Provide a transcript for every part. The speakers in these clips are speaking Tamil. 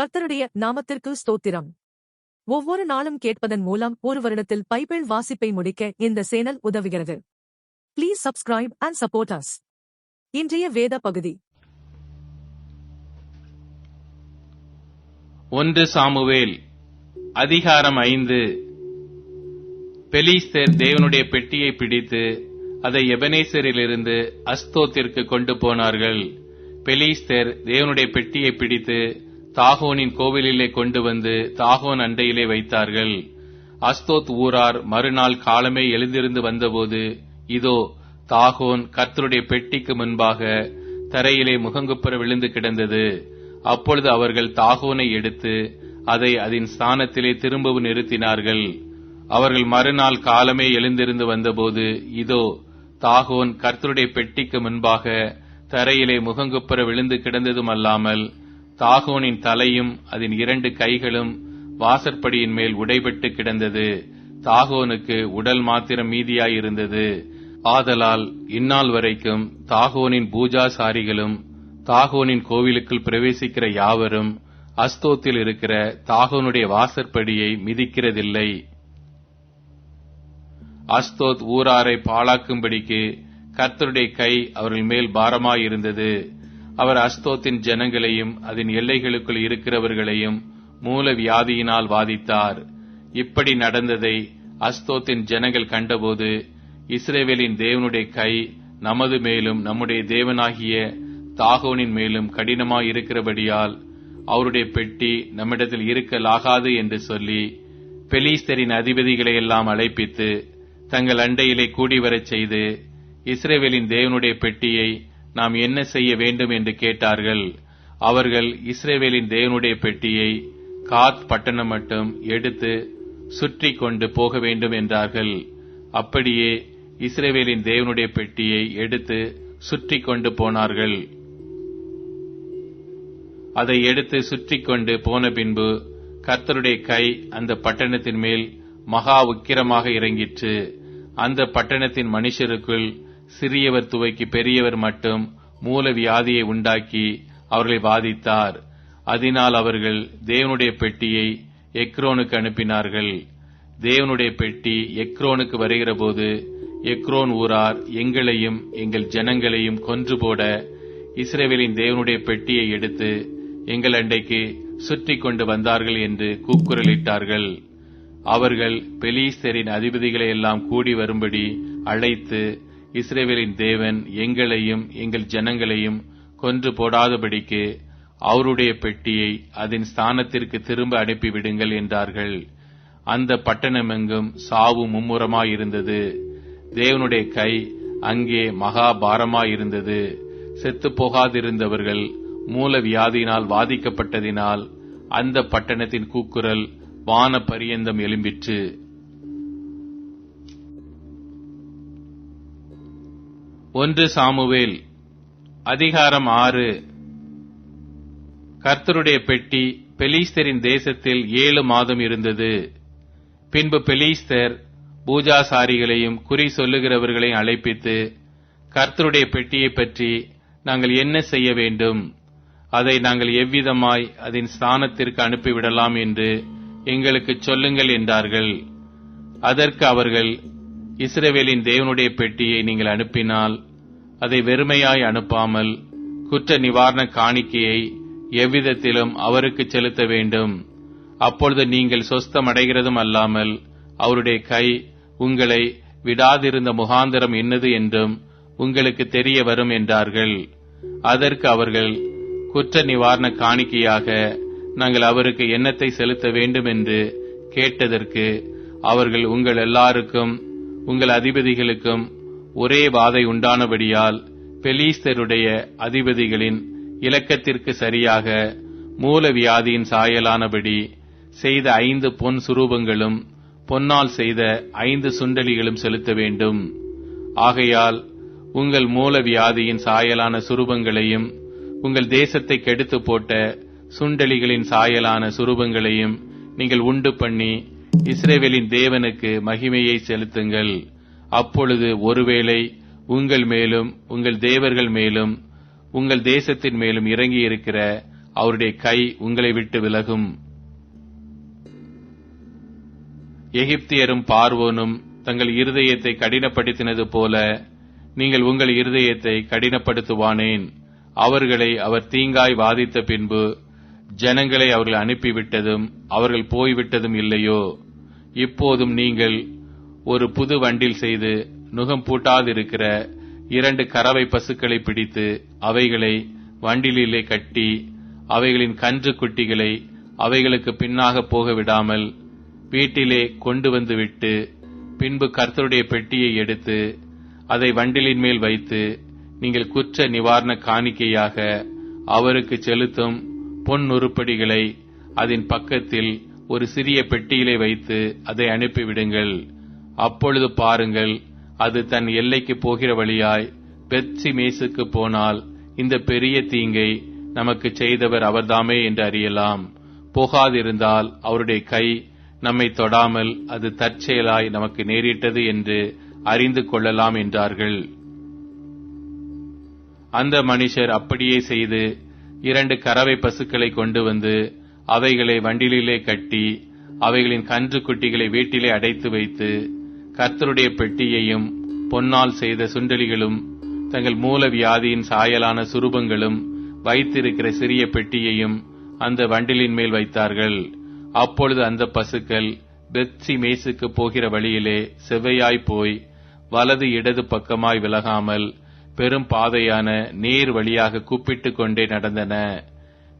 கர்த்தருடைய நாமத்திற்கு ஸ்தோத்திரம். ஒவ்வொரு நாளும் கேட்பதன் மூலம் ஒரு வருடத்தில் பைபிள் வாசிப்பை முடிக்க இந்த சேனல் உதவுகிறது. Please subscribe and support us இன்றைய வேத பகுதி. ஒன்று சாமுவேல் அதிகாரம் ஐந்து. பெலிஸ்தர் தேவனுடைய பெட்டியை பிடித்து அதை எபனேசரிலிருந்து அஸ்தோத்திற்கு கொண்டு போனார்கள். பெலிஸ்தர் தேவனுடைய பெட்டியை பிடித்து தாகோனின் கோவிலிலே கொண்டு வந்து தாகோன் அண்டையிலே வைத்தார்கள். அஸ்தோத் ஊரார் மறுநாள் காலமே எழுந்திருந்து வந்தபோது இதோ தாகோன் கர்த்தருடைய பெட்டிக்கு முன்பாக தரையிலே முகங்குப்புற விழுந்து கிடந்தது. அப்பொழுது அவர்கள் தாகோனை எடுத்து அதை அதன் ஸ்தானத்திலே திரும்பவும் நிறுத்தினார்கள். அவர்கள் மறுநாள் காலமே எழுந்திருந்து வந்தபோது இதோ தாகோன் கர்த்தருடைய பெட்டிக்கு முன்பாக தரையிலே முகங்குப்புற விழுந்து கிடந்ததும் அல்லாமல் தாகோனின் தலையும் அதன் இரண்டு கைகளும் வாசற்படியின் மேல் உடைபட்டு கிடந்தது. தாகோனுக்கு உடல் மாத்திரம் மீதியாயிருந்தது. ஆதலால் இந்நாள் வரைக்கும் தாகோனின் பூஜாசாரிகளும் தாகோனின் கோவிலுக்குள் பிரவேசிக்கிற யாவரும் அஸ்தோத்தில் இருக்கிற தாகோனுடைய வாசற்படியை மிதிக்கிறதில்லை. அஸ்தோத் ஊராரை பாழாக்கும்படிக்கு கர்த்தருடைய கை அவர்கள் மேல் பாரமாயிருந்தது. அவர் அஸ்தோத்தின் ஜனங்களையும் அதன் எல்லைகளுக்குள் இருக்கிறவர்களையும் மூல வியாதியினால் வாதித்தார். இப்படி நடந்ததை அஸ்தோத்தின் ஜனங்கள் கண்டபோது இஸ்ரேவேலின் தேவனுடைய கை நமது மேலும் நம்முடைய தேவனாகிய தாகோனின் மேலும் கடினமாயிருக்கிறபடியால் அவருடைய பெட்டி நம்மிடத்தில் இருக்கலாகாது என்று சொல்லி பெலிஸ்தரின் அதிபதிகளை எல்லாம் அழைப்பித்து தங்கள் அண்டையிலே கூடி வரச் செய்து இஸ்ரேவேலின் தேவனுடைய பெட்டியை நாம் என்ன செய்ய வேண்டும் என்று கேட்டார்கள். அவர்கள் இஸ்ரேவேலின் தேவனுடைய பெட்டியை காத் பட்டணம் மட்டும் எடுத்து சுற்றி கொண்டு போக வேண்டும் என்றார்கள். அப்படியே இஸ்ரேவேலின் தேவனுடைய பெட்டியை எடுத்து சுற்றி கொண்டு போனார்கள். அதை எடுத்து சுற்றி கொண்டு போன பின்பு கர்த்தருடைய கை அந்த பட்டணத்தின் மேல் மகா உக்கிரமாக இறங்கிற்று. அந்த பட்டணத்தின் மனுஷருக்குள் சிறியவர் துவைக்கு பெரியவர் மட்டும் மூல வியாதியை உண்டாக்கி அவர்களை பாதித்தார். அதனால் அவர்கள் தேவனுடைய பெட்டியை எக்ரோனுக்கு அனுப்பினார்கள். தேவனுடைய பெட்டி எக்ரோனுக்கு வருகிறபோது எக்ரோன் ஊரார் எங்களையும் எங்கள் ஜனங்களையும் கொன்று போட இஸ்ரேவேலின் தேவனுடைய பெட்டியை எடுத்து எங்கள் அண்டைக்கு சுற்றி கொண்டு வந்தார்கள் என்று கூக்குரலிட்டார்கள். அவர்கள் பெலீஸ்தரின் அதிபதிகளை எல்லாம் கூடி வரும்படி அழைத்து இஸ்ரேவேலின் தேவன் எங்களையும் எங்கள் ஜனங்களையும் கொன்று போடாதபடிக்கு அவருடைய பெட்டியை அதன் ஸ்தானத்திற்கு திரும்ப அனுப்பிவிடுங்கள் என்றார்கள். அந்த பட்டணமெங்கும் சாவு மும்முரமாயிருந்தது. தேவனுடைய கை அங்கே மகா பாரமாயிருந்தது செத்து போகாதிருந்தவர்கள் மூல வியாதியினால் வாதிக்கப்பட்டதினால் அந்த பட்டணத்தின் கூக்குரல் வான பரியந்தம் எழும்பிற்று ஒன்று சாமுவேல் அதிகாரம் ஆறு. கர்த்தருடைய பெட்டி பெலீஸ்தரின் தேசத்தில் ஏழு மாதம் இருந்தது. பின்பு பெலீஸ்தர் பூஜாசாரிகளையும் குறி சொல்லுகிறவர்களையும் அழைப்பித்து கர்த்தருடைய பெட்டியை பற்றி நாங்கள் என்ன செய்ய வேண்டும்? அதை நாங்கள் எவ்விதமாய் அதன் ஸ்தானத்திற்கு அனுப்பிவிடலாம் என்று எங்களுக்கு சொல்லுங்கள் என்றார்கள். அதற்கு அவர்கள் இஸ்ரேவேலின் தேவனுடைய பெட்டியை நீங்கள் அனுப்பினால் அதை வெறுமையாய் அனுப்பாமல் குற்ற நிவாரண காணிக்கையை எவ்விதத்திலும் அவருக்கு செலுத்த வேண்டும். அப்பொழுது நீங்கள் சொஸ்தமடைகிறதும் அல்லாமல் அவருடைய கை உங்களை விடாதிருந்த முகாந்திரம் என்னது என்றும் உங்களுக்கு தெரிய வரும் என்றார்கள். அதற்கு அவர்கள் குற்ற நிவாரண காணிக்கையாக நாங்கள் அவருக்கு எண்ணத்தை செலுத்த வேண்டும் என்று கேட்டதற்கு அவர்கள் உங்கள் எல்லாருக்கும் உங்கள் அதிபதிகளுக்கும் ஒரே வாதை உண்டானபடியால் பெலீஸ்தருடைய அதிபதிகளின் இலக்கத்திற்கு சரியாக மூல வியாதியின் சாயலானபடி செய்த ஐந்து பொன் சுரூபங்களும் பொன்னால் செய்த ஐந்து சுண்டலிகளும் செலுத்த வேண்டும். ஆகையால் உங்கள் மூல வியாதியின் சாயலான சுரூபங்களையும் உங்கள் தேசத்தை கெடுத்து போட்ட சுண்டலிகளின் சாயலான சுரூபங்களையும் நீங்கள் உண்டு பண்ணி இஸ்ரேவேலின் தேவனுக்கு மகிமையை செலுத்துங்கள். அப்பொழுது ஒருவேளை உங்கள் மேலும் உங்கள் தேவர்கள் மேலும் உங்கள் தேசத்தின் மேலும் இறங்கி இருக்கிற அவருடைய கை உங்களை விட்டு விலகும். எகிப்தியரும் பார்வோனும் தங்கள் இருதயத்தை கடினப்படுத்தினது போல நீங்கள் உங்கள் இருதயத்தை கடினப்படுத்துவானேன். அவர்களை அவர் தீங்காய் வாதித்த பின்பு ஜனங்களை அவர்கள் அனுப்பிவிட்டதும் அவர்கள் போய்விட்டதும் இல்லையோ? இப்போதும் நீங்கள் ஒரு புது வண்டில் செய்து நுகம் பூட்டாதிருக்கிற இரண்டு கறவை பசுக்களை பிடித்து அவைகளை வண்டிலே கட்டி அவைகளின் கன்று குட்டிகளை அவைகளுக்கு பின்னாக போக விடாமல் வீட்டிலே கொண்டு வந்து விட்டு பின்பு கர்த்தருடைய பெட்டியை எடுத்து அதை வண்டிலின் மேல் வைத்து நீங்கள் குற்ற நிவாரண காணிக்கையாக அவருக்கு செலுத்தும் பொன் உருப்படிகளை அதன் பக்கத்தில் ஒரு சிறிய பெட்டியிலே வைத்து அதை அனுப்பிவிடுங்கள். அப்பொழுது பாருங்கள் அது தன் எல்லைக்கு போகிற வழியாய் பெத்சி மேசுக்கு போனால் இந்த பெரிய தீங்கை நமக்கு செய்தவர் அவர்தாமே என்று அறியலாம். போகாதிருந்தால் அவருடைய கை நம்மை தொடாமல் அது தற்செயலாய் நமக்கு நேரிட்டது என்று அறிந்து கொள்ளலாம் என்றார்கள். அந்த மனுஷர் அப்படியே செய்து இரண்டு கறவை பசுக்களை கொண்டு வந்து அவைகளை வண்டிலே கட்டி அவைகளின் கன்று குட்டிகளை வீட்டிலே அடைத்து வைத்து கர்த்தருடைய பெட்டியையும் பொன்னால் செய்த சுண்டலிகளும் தங்கள் மூல வியாதியின் சாயலான சுரூபங்களும் வைத்திருக்கிற சிறிய பெட்டியையும் அந்த வண்டிலின் மேல் வைத்தார்கள். அப்பொழுது அந்த பசுக்கள் பெத்சி மேசுக்கு போகிற வழியிலே செவ்வையாய் போய் வலது இடது பக்கமாய் விலகாமல் பெரும் பாதையான நேர் வழியாக கூப்பிட்டுக் கொண்டே நடந்தன.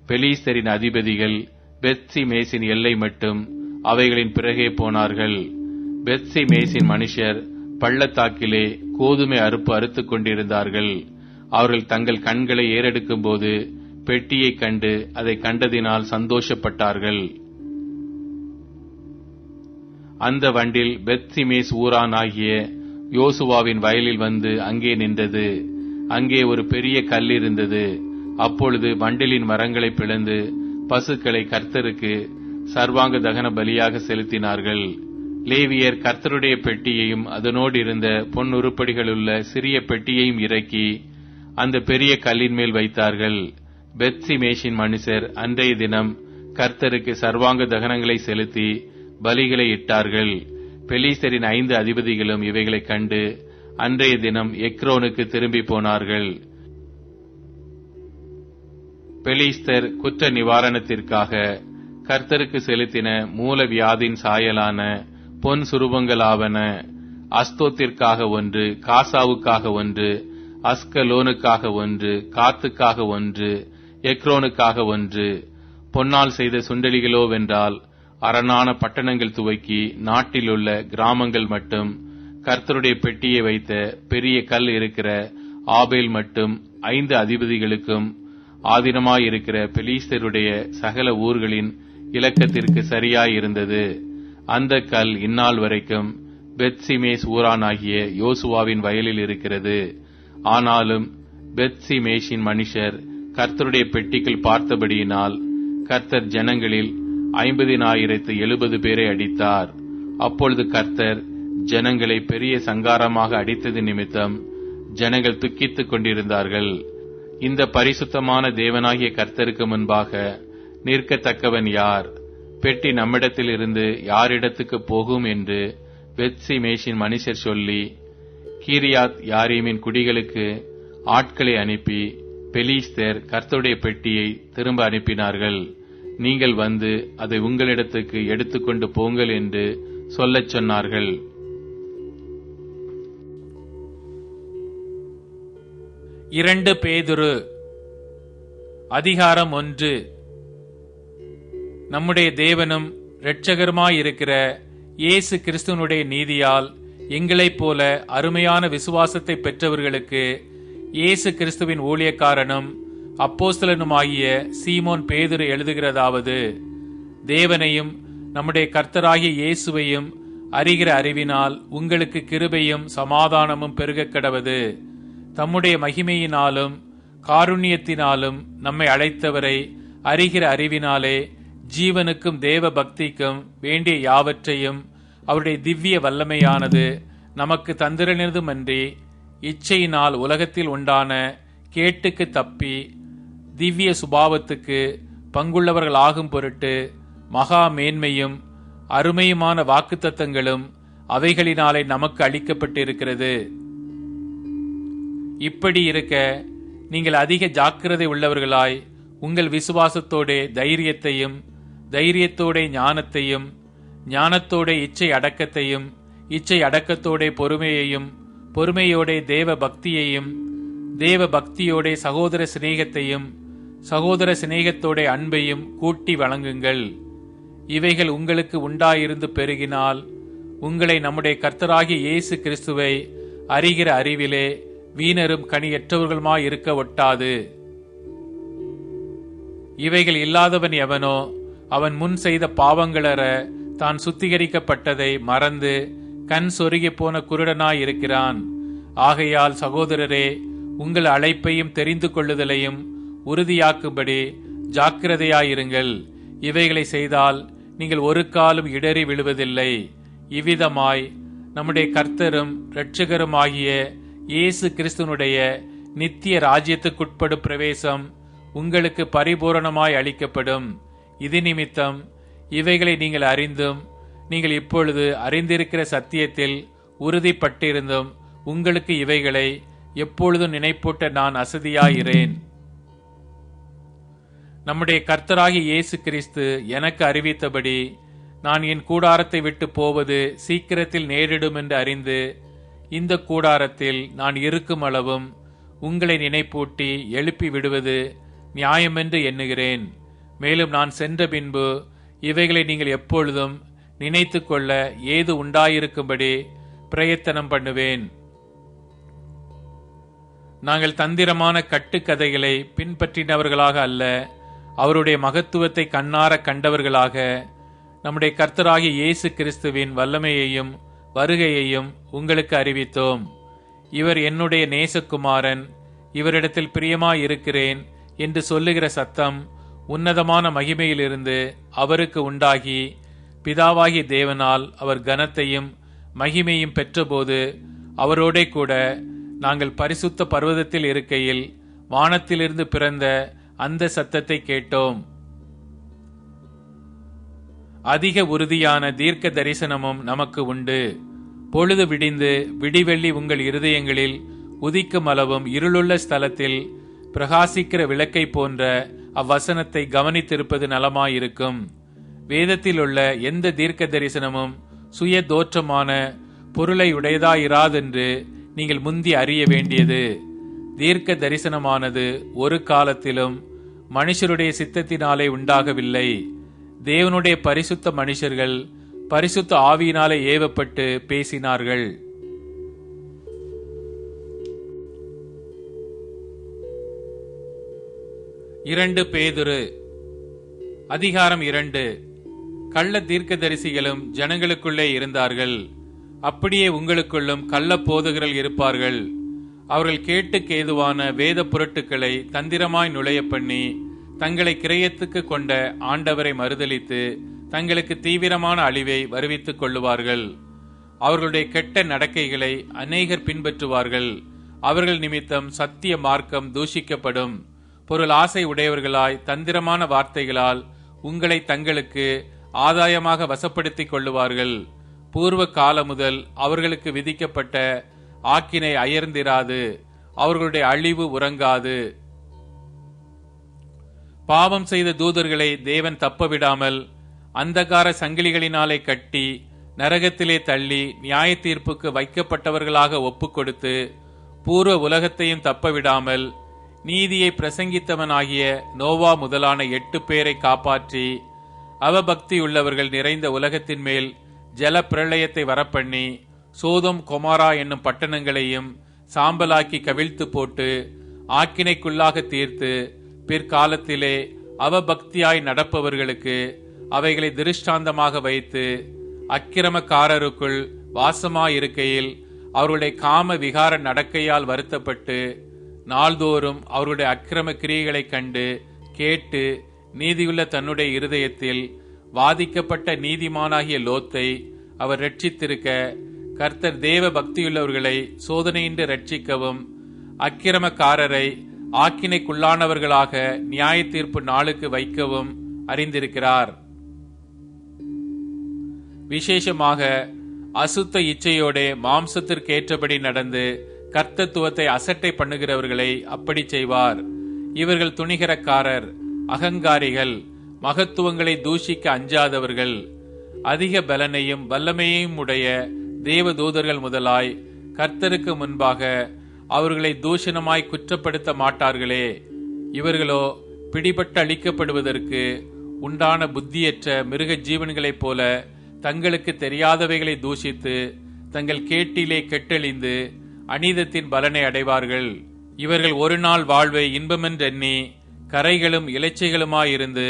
பெலீஸ்தரின் அதிபதிகள் பெத்சி மேசின் எல்லை மட்டும் அவைகளின் பிறகே போனார்கள். பெத்சி மேசின் மனுஷர் பள்ளத்தாக்கிலே கோதுமை அறுப்பு அறுத்துக் கொண்டிருந்தார்கள். அவர்கள் தங்கள் கண்களை ஏறெடுக்கும் போது பெட்டியைக் கண்டு அதை கண்டதினால் சந்தோஷப்பட்டார்கள். அந்த வண்டில் பெத்சிமேஸ் ஊரான் ஆகிய யோசுவாவின் வயலில் வந்து அங்கே நின்றது. அங்கே ஒரு பெரிய கல் இருந்தது. அப்பொழுது வண்டிலின் மரங்களை பிளந்து பசுக்களை கர்த்தருக்கு சர்வாங்க தகன பலியாக செலுத்தினார்கள். லேவியர் கர்த்தருடைய பெட்டியையும் அதனோடு இருந்த பொன் உருப்படிகளுள்ள சிறிய பெட்டியையும் இறக்கி அந்த பெரிய கல்லின் மேல் வைத்தார்கள். பெத்சி மேஷின் மனுஷர் அன்றைய தினம் கர்த்தருக்கு சர்வாங்க தகனங்களை செலுத்தி பலிகளை இட்டார்கள். பெலீசரின் ஐந்து அதிபதிகளும் இவைகளை கண்டு அன்றைய தினம் எக்ரோனுக்கு திரும்பி போனார்கள். பெலிஸ்தர் குற்ற நிவாரணத்திற்காக கர்த்தருக்கு செலுத்தின மூல வியாதின் சாயலான பொன் சுரூபங்களாவன அஸ்தோத்திற்காக ஒன்று காசாவுக்காக ஒன்று அஸ்கலோனுக்காக ஒன்று காத்துக்காக ஒன்று எக்ரோனுக்காக ஒன்று. பொன்னால் செய்த சுண்டலிகளோவென்றால் அரணான பட்டணங்கள் துவக்கி நாட்டிலுள்ள கிராமங்கள் மட்டும் கர்த்தருடைய பெட்டியை வைத்த பெரிய கல் இருக்கிற ஆபேல் மட்டும் ஐந்து அதிபதிகளுக்கும் ஆதீனமாயிருக்கிற பெலீஸ்தருடைய சகல ஊர்களின் இலக்கத்திற்கு சரியாயிருந்தது. அந்த கல் இந்நாள் வரைக்கும் பெத்சிமேஸ் ஊரானாகிய யோசுவாவின் வயலில் இருக்கிறது. ஆனாலும் பெத்சிமேஷின் மனுஷர் கர்த்தருடைய பெட்டிக்குள் பார்த்தபடியினால் கர்த்தர் ஜனங்களில் ஐம்பதினாயிரத்து எழுபது பேரை அடித்தார். அப்பொழுது கர்த்தர் ஜனங்களை பெரிய சங்காரமாக அடித்தது நிமித்தம் ஜனங்கள் துக்கித்துக் கொண்டிருந்தார்கள். இந்த பரிசுத்தமான தேவனாகிய கர்த்தருக்கு முன்பாக நிற்கத்தக்கவன் யார்? பெட்டி நம்மிடத்தில் இருந்து யாரிடத்துக்கு போகும் என்று பெட்சி மேஷின் மனுஷர் சொல்லி கீரியாத் யாரீமின் குடிகளுக்கு ஆட்களை அனுப்பி பெலீஸ்தர் கர்த்தருடைய பெட்டியை திரும்ப அனுப்பினார்கள். நீங்கள் வந்து அதை உங்களிடத்துக்கு எடுத்துக்கொண்டு போங்கள் என்று சொல்லச் சொன்னார்கள். இரண்டு பேதுரு. அதிகாரம் ஒன்று. நம்முடைய தேவனும் இரட்சகருமாயிருக்கிற இயேசு கிறிஸ்துவனுடைய நீதியால் எங்களைப் போல அருமையான விசுவாசத்தை பெற்றவர்களுக்கு இயேசு கிறிஸ்துவின் ஊழியக்காரனும் அப்போஸ்தலனுமாகிய சீமோன் பேதுரு எழுதுகிறதாவது தேவனையும் நம்முடைய கர்த்தராகிய இயேசுவையும் அறிகிற அறிவினால் உங்களுக்கு கிருபையும் சமாதானமும் பெருகக் கடவது. தம்முடைய மகிமையினாலும் காருண்யத்தினாலும் நம்மை அழைத்தவரை அறிகிற அறிவினாலே ஜீவனுக்கும் தேவ பக்திக்கும் வேண்டிய யாவற்றையும் அவருடைய திவ்ய வல்லமையானது நமக்கு தந்திரனதுமன்றி இச்சையினால் உலகத்தில் உண்டான கேட்டுக்கு தப்பி திவ்ய சுபாவத்துக்கு பங்குள்ளவர்கள் ஆகும் பொருட்டு மகா மேன்மையும் அருமையுமான வாக்குத்தத்தங்களும் அவைகளினாலே நமக்கு அளிக்கப்பட்டிருக்கிறது. இப்படி இருக்க நீங்கள் அதிக ஜாக்கிரதை உள்ளவர்களாய் உங்கள் விசுவாசத்தோடே தைரியத்தையும் தைரியத்தோடே ஞானத்தையும் ஞானத்தோடே இச்சை அடக்கத்தையும் இச்சை அடக்கத்தோடே பொறுமையையும் பொறுமையோடே தேவ பக்தியையும் தேவ பக்தியோடே சகோதர சிநேகத்தையும் சகோதர சிநேகத்தோடே அன்பையும் கூட்டி வழங்குங்கள். இவைகள் உங்களுக்கு உண்டாயிருந்து பெருகினால் உங்களை நம்முடைய கர்த்தராகிய இயேசு கிறிஸ்துவை அறிகிற அறிவிலே வீணரும் கனியற்றவர்களுமாய் இருக்க ஒட்டாது. இவைகள் இல்லாதவன் எவனோ அவன் முன் செய்த பாவங்களற தான் சுத்திகரிக்கப்பட்டதை மறந்து கண் சொருகி போன குருடனாய் இருக்கிறான். ஆகையால் சகோதரரே உங்கள் அழைப்பையும் தெரிந்து கொள்ளுதலையும் உறுதியாக்கும்படி ஜாக்கிரதையாயிருங்கள் இவைகளை செய்தால் நீங்கள் ஒரு காலம் இடறி விழுவதில்லை. இவ்விதமாய் நம்முடைய கர்த்தரும் இரட்சகருமாகிய இயேசு கிறிஸ்துனுடைய நித்திய ராஜ்யத்துக்குட்படும் பிரவேசம் உங்களுக்கு பரிபூரணமாய் அளிக்கப்படும். இது நிமித்தம் இவைகளை நீங்கள் அறிந்தும் நீங்கள் இப்பொழுது அறிந்திருக்கிற சத்தியத்தில் உறுதிப்பட்டிருந்தும் உங்களுக்கு இவைகளை எப்பொழுதும் நினைப்பூட்ட நான் அசதியாயிரேன் நம்முடைய கர்த்தராகி இயேசு கிறிஸ்து எனக்கு அறிவித்தபடி நான் என் கூடாரத்தை விட்டு போவது சீக்கிரத்தில் நேரிடும் என்று அறிந்து இந்த கூடாரத்தில் நான் இருக்கும் அளவும் உங்களை நினைப்பூட்டி எழுப்பி விடுவது நியாயமென்று எண்ணுகிறேன். மேலும் நான் சென்ற பின்பு இவைகளை நீங்கள் எப்பொழுதும் நினைத்து கொள்ள ஏது உண்டாயிருக்கும்படி பிரயத்தனம் பண்ணுவேன். நாங்கள் தந்திரமான கட்டுக்கதைகளை பின்பற்றினவர்களாக அல்ல அவருடைய மகத்துவத்தை கண்ணார கண்டவர்களாக நம்முடைய கர்த்தராகிய இயேசு கிறிஸ்துவின் வல்லமையையும் வருகையையும் உங்களுக்கு அறிவித்தோம். இவர் என்னுடைய நேசகுமாரன் இவரிடத்தில் பிரியமாயிருக்கிறேன் என்று சொல்லுகிற சத்தம் உன்னதமான மகிமையிலிருந்து அவருக்கு உண்டாகி பிதாவாகி தேவனால் அவர் கனத்தையும் மகிமையும் பெற்றபோது அவரோடே கூட நாங்கள் பரிசுத்த பர்வதத்தில் இருக்கையில் வானத்திலிருந்து பிறந்த அந்த சத்தத்தை கேட்டோம். அதிக உறுதியான தீர்க்க தரிசனமும் நமக்கு உண்டு. பொழுது விடிந்து விடிவெள்ளி உங்கள் இருதயங்களில் உதிக்கும் அளவும் இருளுள்ள ஸ்தலத்தில் பிரகாசிக்கிற விளக்கை போன்ற அவ்வசனத்தை கவனித்திருப்பது நலமாயிருக்கும். வேதத்தில் உள்ள எந்த தீர்க்க தரிசனமும் சுய தோற்றமான பொருளை உடையதாயிராதென்று நீங்கள் முந்தி அறிய வேண்டியது. தீர்க்க தரிசனமானது ஒரு காலத்திலும் மனுஷருடைய சித்தத்தினாலே உண்டாகவில்லை. தேவனுடைய பரிசுத்த மனுஷர்கள் பரிசுத்த ஆவியினாலே ஏவப்பட்டு பேசினார்கள். இரண்டு பேதுரு. அதிகாரம் இரண்டு. கள்ள தீர்க்கதரிசிகளும் ஜனங்களுக்குள்ளே இருந்தார்கள். அப்படியே உங்களுக்குள்ளும் கள்ள போதகர்கள் இருப்பார்கள். அவர்கள் கேட்டுக்கு ஏதுவான வேத புரட்டுக்களை தந்திரமாய் நுழைய பண்ணி தங்களை கிரயத்துக்கு கொண்ட ஆண்டவரை மறுதளித்து தங்களுக்கு தீவிரமான அழிவை வருவித்துக் கொள்ளுவார்கள். அவர்களுடைய கெட்ட நடக்கைகளை அநேகர் பின்பற்றுவார்கள். அவர்கள் நிமித்தம் சத்திய மார்க்கம் தூஷிக்கப்படும். பொருள் ஆசை உடையவர்களாய் தந்திரமான வார்த்தைகளால் உங்களை தங்களுக்கு ஆதாயமாக வசப்படுத்திக் கொள்ளுவார்கள். பூர்வ காலம் முதல் அவர்களுக்கு விதிக்கப்பட்ட ஆக்கினை அயர்ந்திராது. அவர்களுடைய அழிவு உறங்காது. பாவம் செய்த தூதர்களை தேவன் தப்பவிடாமல் அந்தகார சங்கிலிகளினாலே கட்டி நரகத்திலே தள்ளி நியாய தீர்ப்புக்கு வைக்கப்பட்டவர்களாக ஒப்புக்கொடுத்து பூர்வ உலகத்தையும் தப்பவிடாமல் நீதியை பிரசங்கித்தவனாகிய நோவா முதலான எட்டு பேரை காப்பாற்றி அவபக்தியுள்ளவர்கள் நிறைந்த உலகத்தின் மேல் ஜல பிரளயத்தை வரப்பண்ணி சோதம் கொமாரா என்னும் பட்டணங்களையும் சாம்பலாக்கி கவிழ்த்து போட்டு ஆக்கினைக்குள்ளாக தீர்த்து பிற்காலத்திலே அவபக்தியாய் நடப்பவர்களுக்கு அவைகளை திருஷ்டாந்தமாக வைத்து அக்கிரமக்காரருக்குள் வாசமாயிருக்கையில் அவர்களுடைய காம விகார நடக்கையால் வருத்தப்பட்டு நாள்தோறும் அவர்களுடைய அக்கிரம கிரியைகளைக் கண்டு கேட்டு நீதியுள்ள தன்னுடைய இருதயத்தில் வாதிக்கப்பட்ட நீதிமானாகிய லோத்தை அவர் ரட்சித்திருக்க கர்த்தர் தேவ பக்தியுள்ளவர்களை சோதனையின்றி ரட்சிக்கவும் அக்கிரமக்காரரை ஆக்கினைக்குள்ளானவர்களாக நியாய தீர்ப்பு நாளுக்கு வைக்கவும் அறிந்திருக்கிறார். விசேஷமாக அசுத்த இச்சையோடே மாம்சத்திற்கேற்றபடி நடந்து கர்த்தத்துவத்தை அசட்டை பண்ணுகிறவர்களை அப்படி செய்வார். இவர்கள் துணிகரக்காரர் அகங்காரிகள் மகத்துவங்களை தூஷிக்க அஞ்சாதவர்கள். அதிக பலனையும் வல்லமையையும் உடைய தேவதூதர்கள் முதலாய் கர்த்தருக்கு முன்பாக அவர்களை தூஷணமாய் குற்றப்படுத்த மாட்டார்களே. இவர்களோ பிடிபட்டு அழிக்கப்படுவதற்கு உண்டான புத்தியற்ற மிருக ஜீவன்களைப் போல தங்களுக்கு தெரியாதவைகளை தூஷித்து தங்கள் கேட்டிலே கெட்டழிந்து அநீதத்தின் பலனை அடைவார்கள். இவர்கள் ஒரு நாள் வாழ்வை இன்பமென்றெண்ணி கரைகளும் இலைச்சைகளுமாயிருந்து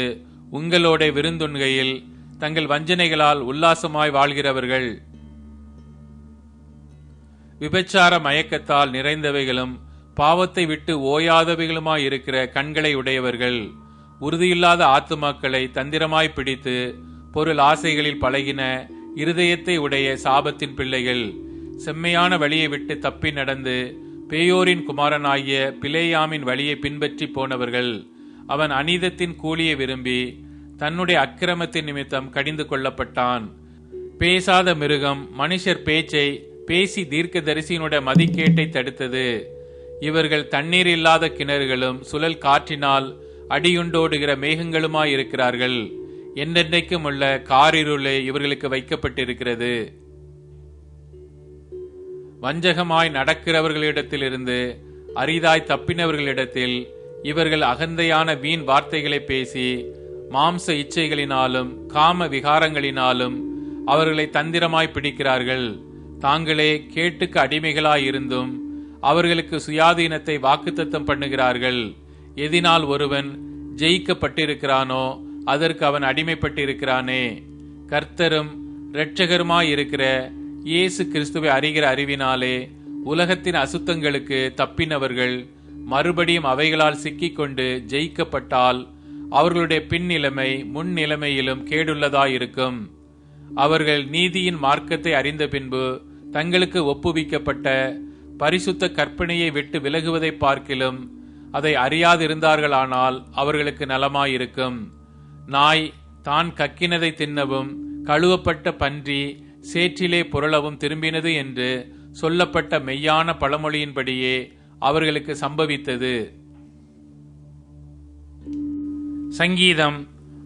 உங்களோட விருந்துண்கையில் தங்கள் வஞ்சனைகளால் உல்லாசமாய் வாழ்கிறவர்கள். விபச்சார மயக்கத்தால் நிறைந்தவைகளும் பாவத்தை விட்டு ஓயாதவைகளுமாயிருக்கிற கண்களை உடையவர்கள் உறுதியில்லாத ஆத்துமாக்களை தந்திரமாய் பிடித்து பொருள் ஆசைகளில் பழகின இருதயத்தை உடைய சாபத்தின் பிள்ளைகள் செம்மையான வழியை விட்டு தப்பி நடந்து பேயோரின் குமாரனாகிய பிளேயாமின் வழியை பின்பற்றி போனவர்கள் அவன் அநீதத்தின் கூலியை விரும்பி தன்னுடைய அக்கிரமத்தின் நிமித்தம் கடிந்து கொள்ளப்பட்டான். பேசாத மிருகம் மனுஷர் பேச்சை பேசி தீர்க்கதரிசியினுடைய மதிக்கேட்டை தடுத்தது. இவர்கள் தண்ணீர் இல்லாத கிணறுகளும் சுழல் காற்றினால் அடியுண்டோடுகிற மேகங்களுமாய் இருக்கிறார்கள். என்றென்றைக்கும் உள்ள காரிருளே இவர்களுக்கு வைக்கப்பட்டிருக்கிறது. வஞ்சகமாய் நடக்கிறவர்களிடத்திலிருந்து அரிதாய் தப்பினவர்களிடத்தில் இவர்கள் அகந்தையான வீண் வார்த்தைகளை பேசி மாம்ச இச்சைகளினாலும் காம விகாரங்களினாலும் அவர்களை தந்திரமாய் பிடிக்கிறார்கள். தாங்களே கேட்டுக்கு அடிமைகளாயிருந்தும் அவர்களுக்கு சுயாதீனத்தை வாக்குத்தத்தம் பண்ணுகிறார்கள். எதினால் ஒருவன் ஜெயிக்கப்பட்டிருக்கிறானோ அதற்கு அவன் அடிமைப்பட்டிருக்கிறானே. கர்த்தரும் இரட்சகருமாயிருக்கிற இயேசு கிறிஸ்துவை அறிகிற அறிவினாலே உலகத்தின் அசுத்தங்களுக்கு தப்பினவர்கள் மறுபடியும் அவைகளால் சிக்கிக்கொண்டு ஜெயிக்கப்பட்டால் அவர்களுடைய பின் நிலைமை முன் நிலைமையிலும் கேடுள்ளதாயிருக்கும். அவர்கள் நீதியின் மார்க்கத்தை அறிந்த பின்பு தங்களுக்கு ஒப்புவிக்கப்பட்ட பரிசுத்த கற்பனையை விட்டு விலகுவதை பார்க்கிலும் அதை அறியாதிருந்தார்களானால் அவர்களுக்கு நலமாயிருக்கும். நாய் தான் கக்கினதை தின்னவும் கழுவப்பட்ட பன்றி சேற்றிலே புரளவும் திரும்பினது என்று சொல்லப்பட்ட மெய்யான பழமொழியின்படியே அவர்களுக்கு சம்பவித்தது. சங்கீதம்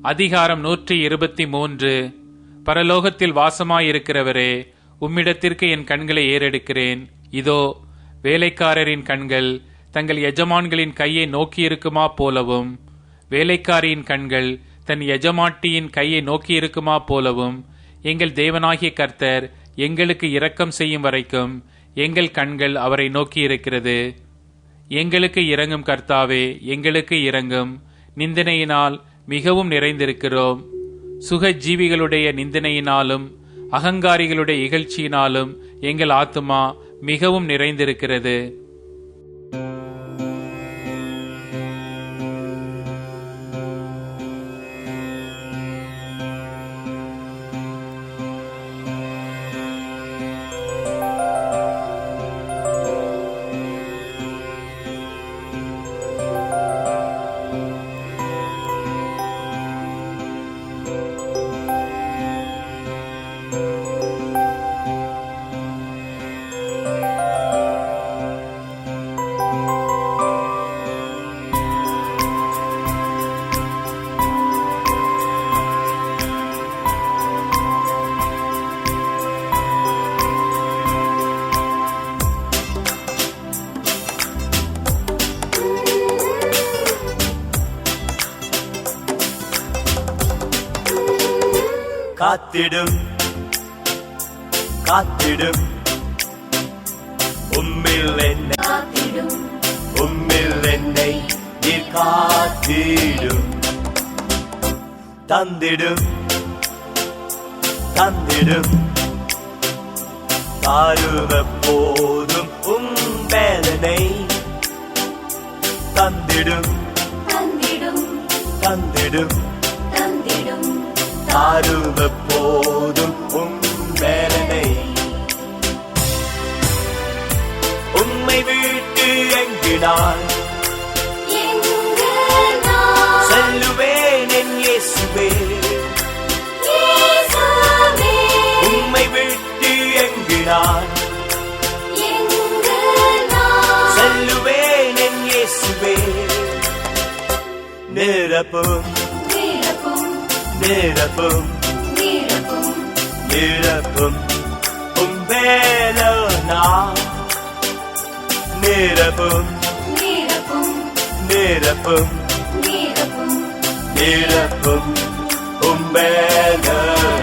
அதிகாரம் நூற்றி இருபத்தி மூன்று. பரலோகத்தில் வாசமாயிருக்கிறவரே உம்மிடத்திற்கு என் கண்களை ஏறெடுக்கிறேன். இதோ வேலைக்காரரின் கண்கள் தங்கள் எஜமான்களின் கையை நோக்கியிருக்குமா போலவும் வேலைக்காரியின் கண்கள் தன் எஜமாட்டியின் கையை நோக்கியிருக்குமா போலவும் எங்கள் தேவனாகிய கர்த்தர் எங்களுக்கு இரக்கம் செய்யும் வரைக்கும் எங்கள் கண்கள் அவரை நோக்கியிருக்கிறது. எங்களுக்கு இறங்கும் கர்த்தாவே எங்களுக்கு இறங்கும் நிந்தனையினால் மிகவும் நிறைந்திருக்கிறோம். சுக ஜீவிகளுடைய நிந்தனையினாலும் அகங்காரிகளுடைய இகழ்ச்சியினாலும் எங்கள் ஆத்துமா மிகவும் நிறைந்திருக்கிறது. காத்திடும். காத்திடும். உம்மில் என்னை உம்மில் என்னை நீர் காத்திடும். தந்திடும். தந்திடும். தாருவ போதும் உம் வேதனை. தந்திடும். தந்திடும். தந்திடும். தாருவ போதும் உண்மை உண்மை வீட்டு எங்கிடான் செல்லுவேன் என் இயேசுவே. உண்மை விட்டு எங்கிடான் செல்லுவேன் நிரப்பும் நிரப்பும் நிரப்பும் உம்பேலனா நிரப்பும் நிரப்பும் நிரப்பும் நிரப்பும் நிரப்பும் உம்பேலனா தாவிது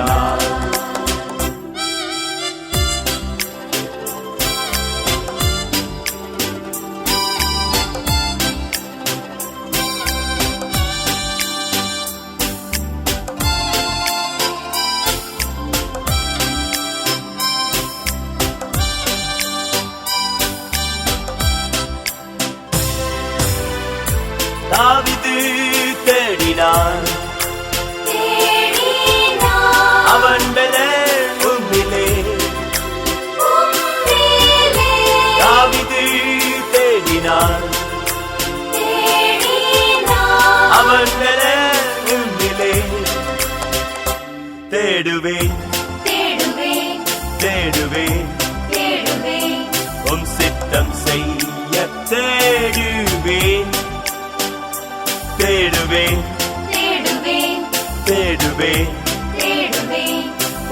தேடுவேன்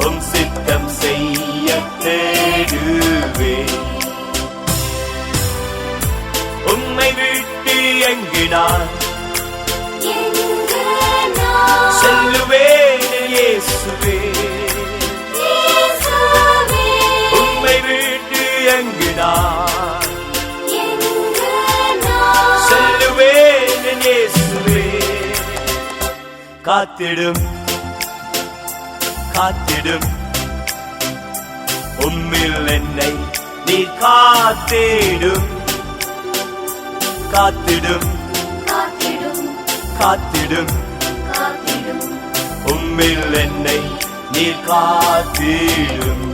உம் சித்தம் செய்ய தேடுவேன் உம்மை விட்டு எங்கு நான் எங்கு நான்? செல்லுவேன் இயேசுவே. காத்திடும். காத்திடும். உம்மில் என்னை நீ காத்திடும். காத்திடும். காத்திடும். உம்மில் என்னை நீ காத்திடும்.